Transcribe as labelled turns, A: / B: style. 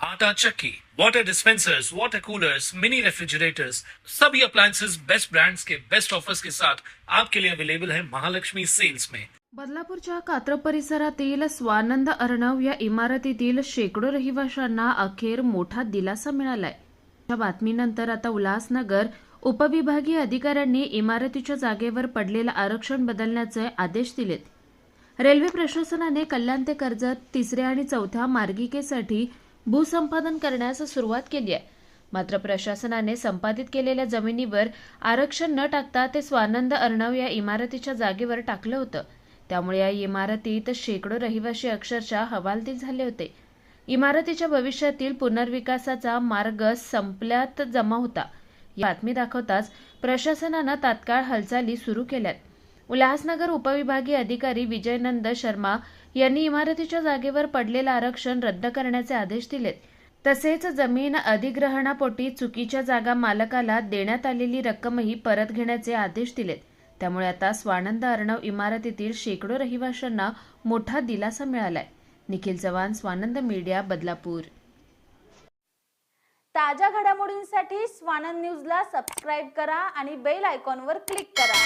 A: आटा चक्की, water dispensers water coolers mini refrigerators सभी appliances best brands के बेस्ट ऑफर्स के साथ आपके लिए अवेलेबल है महालक्ष्मी सेल्स में।
B: बदलापूरच्या कात्रप परिसरातील स्वानंद अर्णव या इमारतीतील शेकडो रहिवाशांना अखेर मोठा दिलासा मिळालाय. या बातमीनंतर आता उल्हासनगर उपविभागीय अधिकाऱ्यांनी इमारतीच्या जागेवर पडलेलं आरक्षण बदलण्याचे आदेश दिलेत. रेल्वे प्रशासनाने कल्याण ते कर्जत तिसऱ्या आणि चौथ्या मार्गिकेसाठी भूसंपादन करण्यास सुरुवात केली आहे. मात्र प्रशासनाने संपादित केलेल्या जमिनीवर आरक्षण न टाकता ते स्वानंद अर्णव या इमारतीच्या जागेवर टाकलं होतं. त्यामुळे या इमारतीत शेकडो रहिवाशी अक्षरशः हवालदिल झाले होते. इमारतीच्या भविष्यातील पुनर्विकासाचा मार्ग संपल्यात जमा होता. या बातमी दाखवताच प्रशासनानं तात्काळ हालचाली सुरू केल्यात. उल्हासनगर उपविभागीय अधिकारी विजयनंद शर्मा यांनी इमारतीच्या जागेवर पडलेलं आरक्षण रद्द करण्याचे आदेश दिलेत. तसेच जमीन अधिग्रहणापोटी चुकीच्या जागा मालकाला देण्यात आलेली रक्कमही परत घेण्याचे आदेश दिलेत. त्यामुळे आता स्वानंद अर्णव इमारतीतील शेकडो रहिवाशांना मोठा दिलासा मिळालाय. निखिल चव्हाण स्वानंद मीडिया बदलापूर.
C: ताज्या घडामोडींसाठी स्वानंद न्यूजला सबस्क्राईब करा आणि बेल आयकॉनवर क्लिक करा.